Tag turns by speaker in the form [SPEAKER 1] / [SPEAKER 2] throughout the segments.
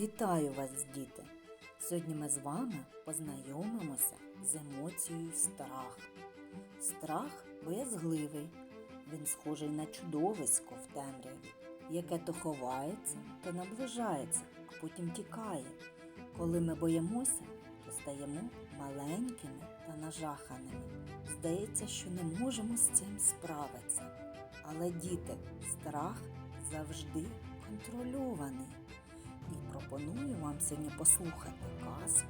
[SPEAKER 1] Вітаю вас, діти! Сьогодні ми з вами познайомимося з емоцією страх. Страх боязгливий. Він схожий на чудовисько в темряві, яке то ховається, то наближається, а потім тікає. Коли ми боїмося, то стаємо маленькими та нажаханими. Здається, що не можемо з цим справитися. Але діти, страх завжди контрольований. Пропоную вам сьогодні послухати казку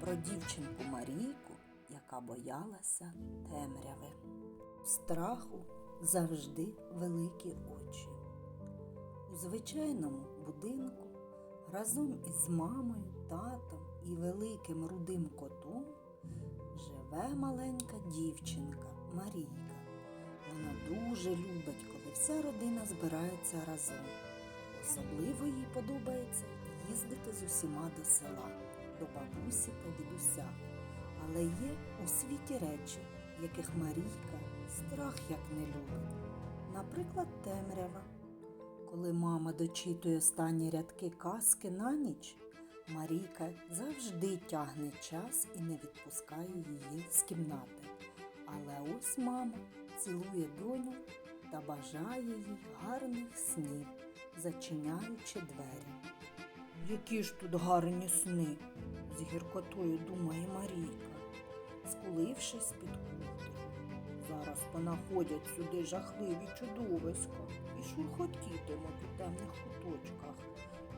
[SPEAKER 1] про дівчинку Марійку, яка боялася темряви. Страху завжди великі очі. У звичайному будинку разом із мамою, татом і великим рудим котом живе маленька дівчинка Марійка. Вона дуже любить, коли вся родина збирається разом. Особливо їй подобається їздити з усіма до села, до бабусі та дідуся. Але є у світі речі, яких Марійка страх як не любить. Наприклад, темрява. Коли мама дочитує останні рядки казки на ніч, Марійка завжди тягне час і не відпускає її з кімнати. Але ось мама цілує доню та бажає їй гарних снів, зачиняючи двері. Які ж тут гарні сни, з гіркотою думає Марійка, скулившись під ковдру. Зараз понаходять сюди жахливі чудовиська і шурхотітимуть у темних куточках,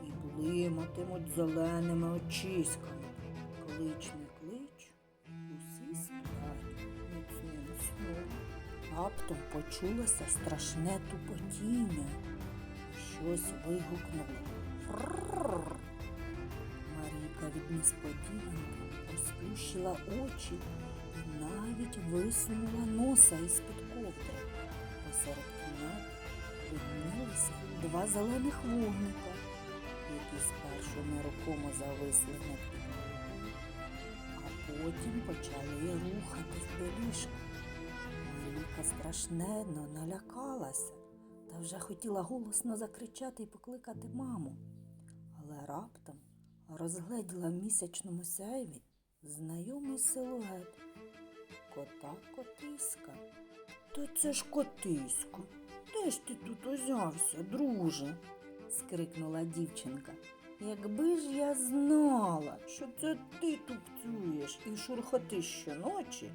[SPEAKER 1] і блиматимуть зеленими очиськами. Клич не клич, усі сплять міцним сном. Раптом почулося страшне тупотіння. Щось вигукнуло. Марійка від несподіванки розплющила очі і навіть висунула носа із-під ковдри. Посеред кімнати виднілися два зелених вогника, які спершу нерухомо зависли над підлогою, а потім почали рухатись до ліжка. Марійка страшненно налякалася та вже хотіла голосно закричати і покликати маму. Але раптом розгледіла в місячному сяйві знайомий силует кота котиська. То це ж котисько. Де ж ти тут узявся, друже? скрикнула дівчинка. Якби ж я знала, що це ти тупцюєш і шурхотиш щоночі,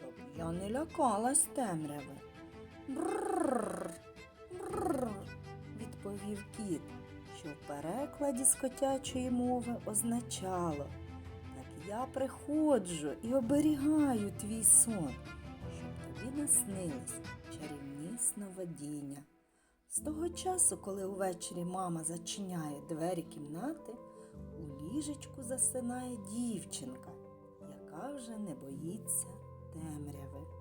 [SPEAKER 1] то б я не лякалась темряви. Бррр, бррр, відповів кіт, що в перекладі з котячої мови означало. Так я приходжу і оберігаю твій сон, щоб тобі наснились чарівні сновидіння. З того часу, коли увечері мама зачиняє двері кімнати, у ліжечку засинає дівчинка, яка вже не боїться темряви.